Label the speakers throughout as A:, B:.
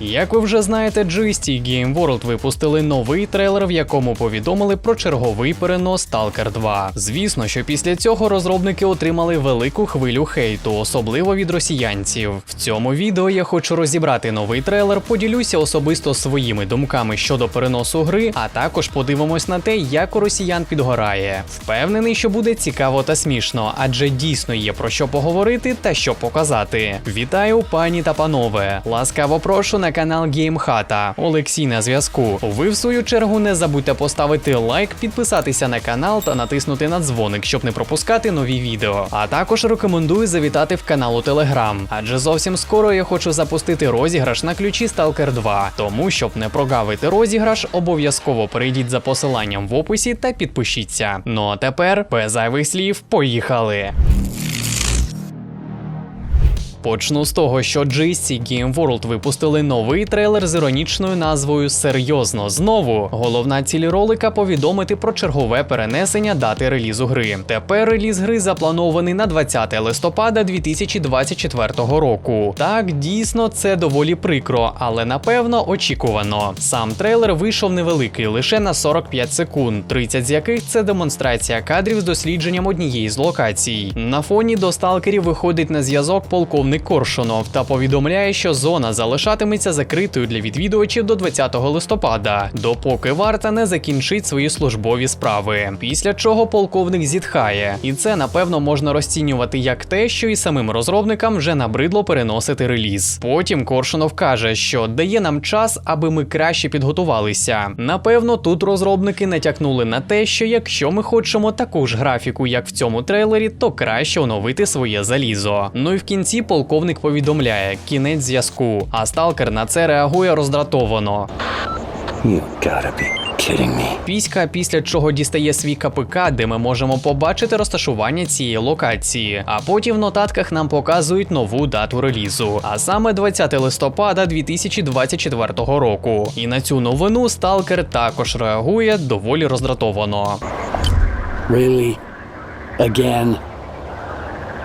A: Як ви вже знаєте, GST Game World випустили новий трейлер, в якому повідомили про черговий перенос Stalker 2. Звісно, що після цього розробники отримали велику хвилю хейту, особливо від росіянців. В цьому відео я хочу розібрати новий трейлер, поділюся особисто своїми думками щодо переносу гри, а також подивимось на те, як у росіян підгорає. Впевнений, що буде цікаво та смішно, адже дійсно є про що поговорити та що показати. Вітаю, пані та панове! Ласкаво прошу на канал Геймхата. Олексій на зв'язку. Ви в свою чергу не забудьте поставити лайк, підписатися на канал та натиснути на дзвоник, щоб не пропускати нові відео. А також рекомендую завітати в канал у Телеграм, адже зовсім скоро я хочу запустити розіграш на ключі Stalker 2. Тому, щоб не прогавити розіграш, обов'язково перейдіть за посиланням в описі та підпишіться. Ну а тепер, без зайвих слів, поїхали. Почну з того, що GSC Game World випустили новий трейлер з іронічною назвою Серйозно знову. Головна ціль ролика повідомити про чергове перенесення дати релізу гри. Тепер реліз гри запланований на 20 листопада 2024 року. Так, дійсно, це доволі прикро, але напевно очікувано. Сам трейлер вийшов невеликий, лише на 45 секунд, 30 з яких це демонстрація кадрів з дослідженням однієї з локацій. На фоні до сталкерів виходить на зв'язок полковник Коршунов та повідомляє, що зона залишатиметься закритою для відвідувачів до 20 листопада, допоки варта не закінчить свої службові справи. Після чого полковник зітхає, і це напевно можна розцінювати як те, що і самим розробникам вже набридло переносити реліз. Потім Коршунов каже, що дає нам час, аби ми краще підготувалися. Напевно, тут розробники натякнули на те, що якщо ми хочемо таку ж графіку, як в цьому трейлері, то краще оновити своє залізо. Ну і в кінці полковник повідомляє кінець зв'язку. А сталкер на це реагує роздратовано.
B: You gotta be.
A: Піська, після чого дістає свій КПК, де ми можемо побачити розташування цієї локації. А потім в нотатках нам показують нову дату релізу, а саме 20 листопада 2024 року. І на цю новину сталкер також реагує доволі роздратовано.
B: Really? Again?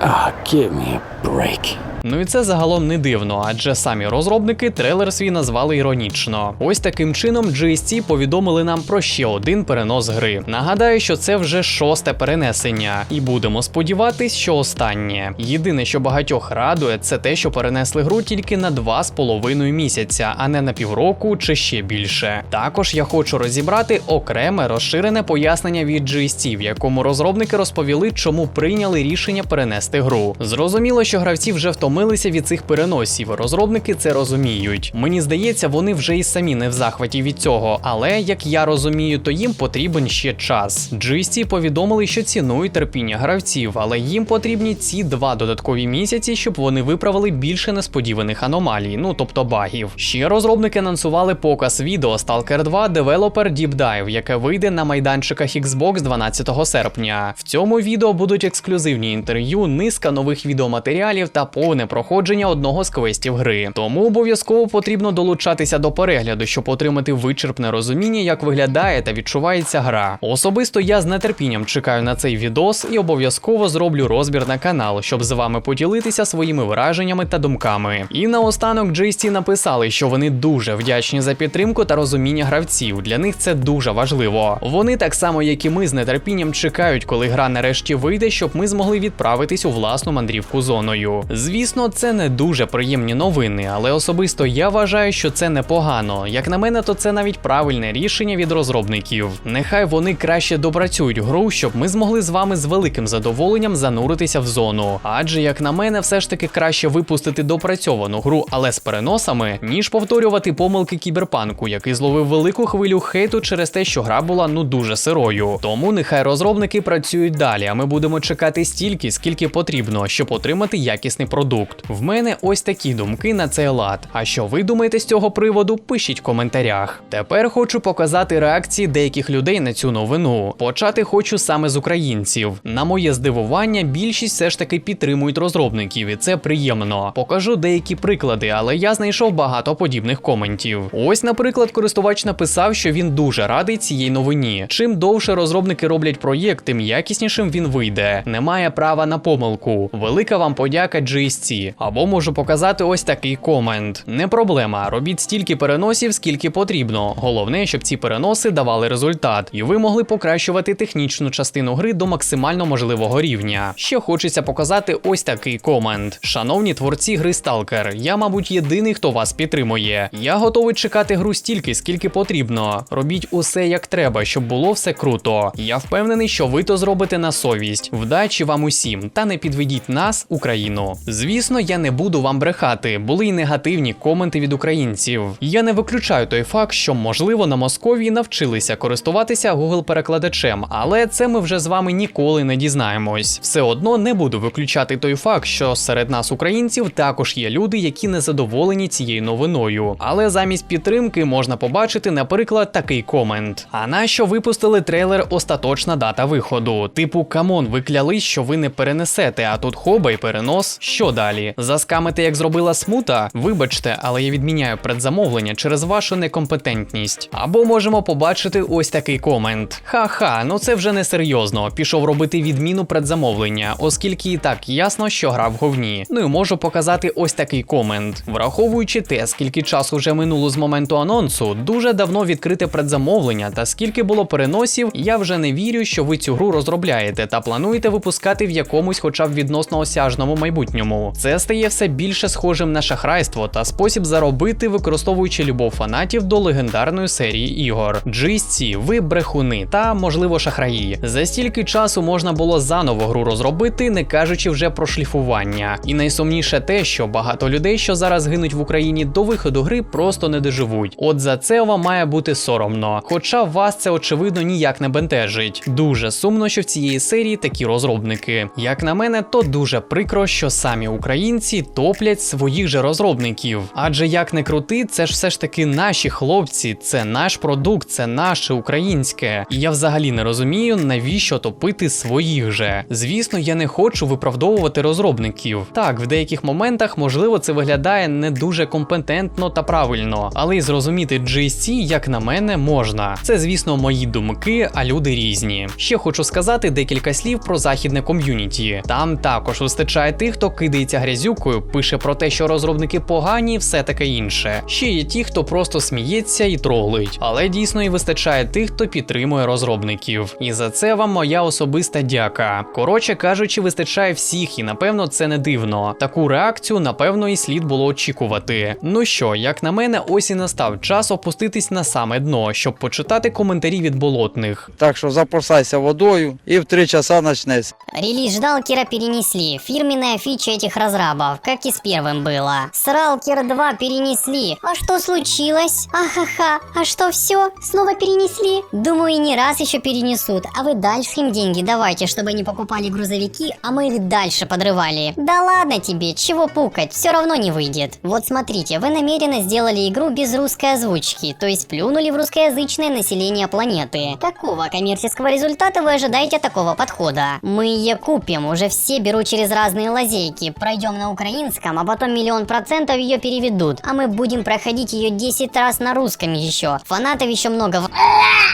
B: Ah, give me a break.
A: Ну і це загалом не дивно, адже самі розробники трейлер свій назвали іронічно. Ось таким чином GSC повідомили нам про ще один перенос гри. Нагадаю, що це вже шосте перенесення, і будемо сподіватись, що останнє. Єдине, що багатьох радує, це те, що перенесли гру тільки на два з половиною місяця, а не на півроку чи ще більше. Також я хочу розібрати окреме розширене пояснення від GSC, в якому розробники розповіли, чому прийняли рішення перенести гру. Зрозуміло, що гравці вже втомилися від цих переносів. Розробники це розуміють. Мені здається, вони вже і самі не в захваті від цього, але як я розумію, то їм потрібен ще час. GST повідомили, що цінують терпіння гравців, але їм потрібні ці два додаткові місяці, щоб вони виправили більше несподіваних аномалій, ну тобто багів. Ще розробники анонсували показ відео Stalker 2 Developer Deep Dive, яке вийде на майданчиках Xbox 12 серпня. В цьому відео будуть ексклюзивні інтерв'ю, низка нових відеоматеріалів та повне проходження одного з квестів гри. Тому обов'язково потрібно долучатися до перегляду, щоб отримати вичерпне розуміння, як виглядає та відчувається гра. Особисто я з нетерпінням чекаю на цей відос і обов'язково зроблю розбір на канал, щоб з вами поділитися своїми враженнями та думками. І наостанок GST написали, що вони дуже вдячні за підтримку та розуміння гравців. Для них це дуже важливо. Вони так само, як і ми, з нетерпінням чекають, коли гра нарешті вийде, щоб ми змогли відправитись у власну мандрівку зоною. Звісно, це не дуже приємні новини, але особисто я вважаю, що це непогано. Як на мене, то це навіть правильне рішення від розробників. Нехай вони краще допрацюють гру, щоб ми змогли з вами з великим задоволенням зануритися в зону. Адже, як на мене, все ж таки краще випустити допрацьовану гру, але з переносами, ніж повторювати помилки кіберпанку, який зловив велику хвилю хейту через те, що гра була ну дуже сирою. Тому нехай розробники працюють далі, а ми будемо чекати стільки, скільки потрібно, щоб отримати якісний продукт. В мене ось такі думки на цей лад. А що ви думаєте з цього приводу? Пишіть в коментарях. Тепер хочу показати реакції деяких людей на цю новину. Почати хочу саме з українців. На моє здивування, більшість все ж таки підтримують розробників, і це приємно. Покажу деякі приклади, але я знайшов багато подібних коментів. Ось, наприклад, користувач написав, що він дуже радий цій новині. Чим довше розробники роблять проєкт, тим якіснішим він вийде. Немає права на помилку. Велика вам подяка GSC. Або можу показати ось такий комент. Не проблема, робіть стільки переносів, скільки потрібно. Головне, щоб ці переноси давали результат, і ви могли покращувати технічну частину гри до максимально можливого рівня. Ще хочеться показати ось такий комент. Шановні творці гри Stalker, я, мабуть, єдиний, хто вас підтримує. Я готовий чекати гру стільки, скільки потрібно. Робіть усе як треба, щоб було все круто. Я впевнений, що ви то зробите на совість. Вдачі вам усім, та не підведіть нас, Україну. Звісно, я не буду вам брехати. Були й негативні коменти від українців. Я не виключаю той факт, що можливо на Московії навчилися користуватися Google перекладачем, але це ми вже з вами ніколи не дізнаємось. Все одно не буду виключати той факт, що серед нас, українців, також є люди, які не задоволені цією новиною. Але замість підтримки можна побачити, наприклад, такий комент: А нащо випустили трейлер Остаточна дата виходу? Типу, камон, ви клялись, що ви не перенесете, а тут хоба й перенос. Що далі? Заскамити, як зробила смута? Вибачте, але я відміняю предзамовлення через вашу некомпетентність. Або можемо побачити ось такий комент: Ха-ха, ну це вже не серйозно. Пішов робити відміну предзамовлення, оскільки і так ясно, що гра в говні. Ну і можу показати ось такий комент. Враховуючи те, скільки часу вже минуло з моменту анонсу, дуже давно відкрите предзамовлення, та скільки було переносів, я вже не вірю, що ви цю гру розробляєте та плануєте випускати в якомусь, хоча б відносно осяжному майбутньому. Це стає все більше схожим на шахрайство та спосіб заробити, використовуючи любов фанатів до легендарної серії ігор. GSC, ви брехуни та можливо шахраї. За стільки часу можна було заново гру розробити, не кажучи вже про шліфування. І найсумніше те, що багато людей, що зараз гинуть в Україні до виходу гри, просто не доживуть. От за це вам має бути соромно. Хоча вас це очевидно ніяк не бентежить. Дуже сумно, що в цієї серії такі розробники. Як на мене, то дуже прикро, що самі українці топлять своїх же розробників. Адже як не крути, це ж все ж таки наші хлопці, це наш продукт, це наше українське. І я взагалі не розумію, навіщо топити своїх же. Звісно, я не хочу виправдовувати розробників. Так, в деяких моментах, можливо, це виглядає не дуже компетентно та правильно, але й зрозуміти GSC, як на мене, можна. Це, звісно, мої думки, а люди різні. Ще хочу сказати декілька слів про західне ком'юніті. Там також вистачає тих, хто кидається грязюкою, пише про те, що розробники погані, все таке інше. Ще є ті, хто просто сміється і тролить. Але дійсно і вистачає тих, хто підтримує розробників. І за це вам моя особиста дяка. Коротше кажучи, вистачає всіх, і напевно це не дивно. Таку реакцію, напевно, і слід було очікувати. Ну що, як на мене, ось і настав час опуститись на саме дно, щоб почитати коментарі від болотних.
C: Так що запасайся водою і в 3 часа почнеться.
D: Релиз Ждалкера перенесли. Фирменная фича этих разрабов, как и с первым было. Сралкер 2 перенесли. А что случилось? Ахаха, а что все? Снова перенесли? Думаю, не раз еще перенесут. А вы дальше им деньги давайте, чтобы они покупали грузовики, а мы их дальше подрывали. Да ладно тебе, чего пукать, все равно не выйдет. Вот смотрите, вы намеренно сделали игру без русской озвучки, то есть плюнули в русскоязычное население планеты. Какого коммерческого результата вы ожидаете такого подхода? Мы ее купим, уже все берут через разные лазейки, пройдем на украинском, а потом миллион процентов ее переведут, а мы будем проходить ее 10 раз на русском еще. Фанатов еще много в...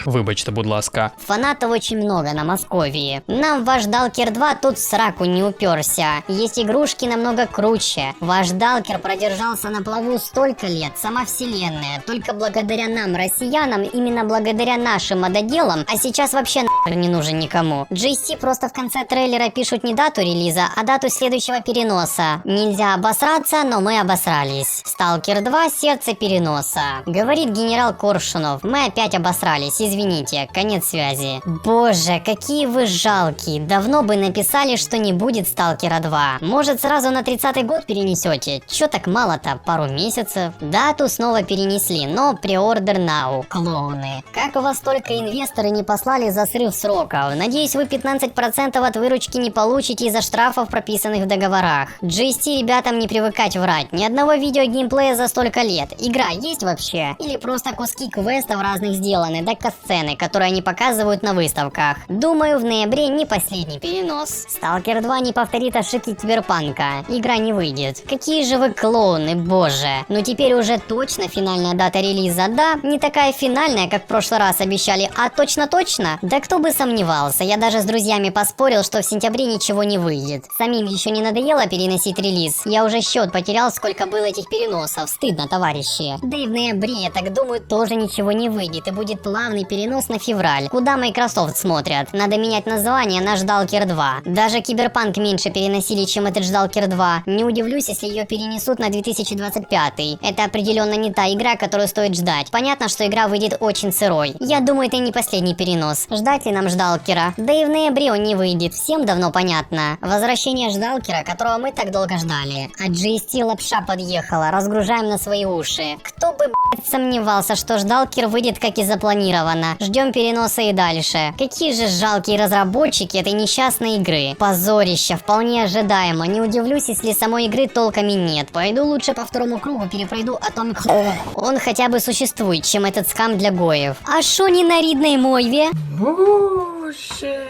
A: Вибачте, будь ласка.
D: Фанатов очень много на Московии. Нам ваш Далкер 2 тут в сраку не уперся. Есть игрушки намного круче. Ваш Далкер продержался на плаву столько лет, сама вселенная. Только благодаря нам, россиянам, именно благодаря нашим мододелам, а сейчас вообще нахер не нужен никому. GST просто в конце трейлера пишут не дату релиза, а дату следующего переноса. Нельзя обосраться, но мы обосрались. Сталкер 2 сердце переноса. Говорит генерал Коршунов, мы опять обосрались, извините, конец связи. Боже, какие вы жалкие. Давно бы написали, что не будет Сталкера 2. Может сразу на 30-й год перенесете? Чё так мало-то? Пару месяцев? Дату снова перенесли, но преордер now. Клоуны. Как у вас только инвесторы не послали за срыв сроков? Надеюсь, вы 15% от выручки не получите из-за штрафов, прописанных в договорах. GST ребятам не привыкать врать. Ни одного видео геймплея за столько лет. Игра есть вообще? Или просто куски квестов разных сделаны, да экосцены, которые они показывают на выставках. Думаю, в ноябре не последний перенос. Сталкер 2 не повторит ошибки Киберпанка. Игра не выйдет. Какие же вы клоуны, боже. Ну теперь уже точно финальная дата релиза, да? Не такая финальная, как в прошлый раз обещали, а точно-точно? Да кто бы сомневался, я даже с друзьями поспорил, что в сентябре ничего не выйдет. Самим еще не надоело переносить релиз. Я уже счет потерял, сколько было этих переносов. Стыдно, товарищи. Да и в ноябре, я так думаю, тоже ничего не выйдет и будет плавный перенос на февраль. Куда Microsoft смотрят? Надо менять название на Ждалкер 2. Даже Киберпанк меньше переносили, чем этот Ждалкер 2. Не удивлюсь, если ее перенесут на 2025. Это определенно не та игра, которую стоит ждать. Понятно, что игра выйдет очень сырой. Я думаю, это не последний перенос. Ждать ли нам Ждалкера? Да и в ноябре он не выйдет, всем давно понятно. Возвращение Ждалкера, которого мы так долго ждали. А GST лапша подъехала, разгружаем на свои уши. Кто бы, блядь, сомневался, что Ждалкер выйдет как и запланировано. Ждем переноса и дальше. Какие же жалкие разработчики этой несчастной игры. Позорище, вполне ожидаемо. Не удивлюсь, если самой игры толком и нет. Пойду лучше по второму кругу перепройду Atomic Heart. Он хотя бы существует, чем этот скам для гоев. А шо не на рідній мові?
E: Боже,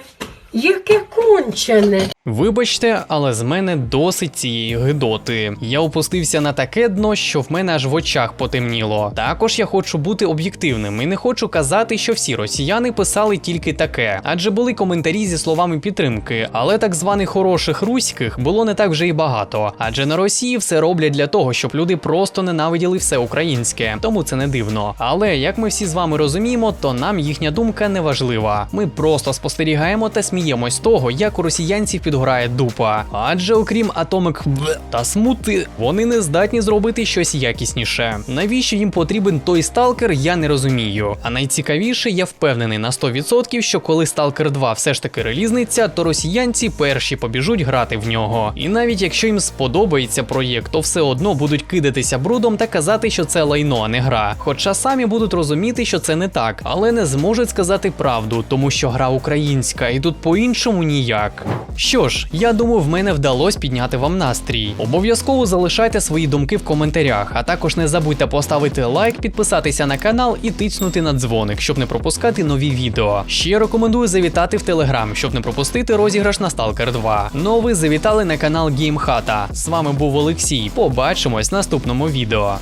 E: яке кончене.
A: Вибачте, але з мене досить цієї гидоти. Я опустився на таке дно, що в мене аж в очах потемніло. Також я хочу бути об'єктивним і не хочу казати, що всі росіяни писали тільки таке, адже були коментарі зі словами підтримки, але так званих хороших руських було не так вже й багато. Адже на Росії все роблять для того, щоб люди просто ненавиділи все українське, тому це не дивно. Але як ми всі з вами розуміємо, то нам їхня думка не важлива. Ми просто спостерігаємо та сміємось того, як у росіянців підгорає дупа. Адже окрім атомик Б та смути, вони не здатні зробити щось якісніше. Навіщо їм потрібен той сталкер, я не розумію. А найцікавіше, я впевнений на 100%, що коли Stalker 2 все ж таки релізниться, то росіянці перші побіжуть грати в нього. І навіть якщо їм сподобається проєкт, то все одно будуть кидатися брудом та казати, що це лайно, а не гра. Хоча самі будуть розуміти, що це не так, але не зможуть сказати правду, тому що гра українська, і тут по-іншому ніяк. Що ж, я думаю, в мене вдалося підняти вам настрій. Обов'язково залишайте свої думки в коментарях, а також не забудьте поставити лайк, підписатися на канал і тиснути на дзвоник, щоб не пропускати нові відео. Ще рекомендую завітати в Телеграм, щоб не пропустити розіграш на Stalker 2. Ну а ви завітали на канал Геймхата. З вами був Олексій. Побачимось в наступному відео.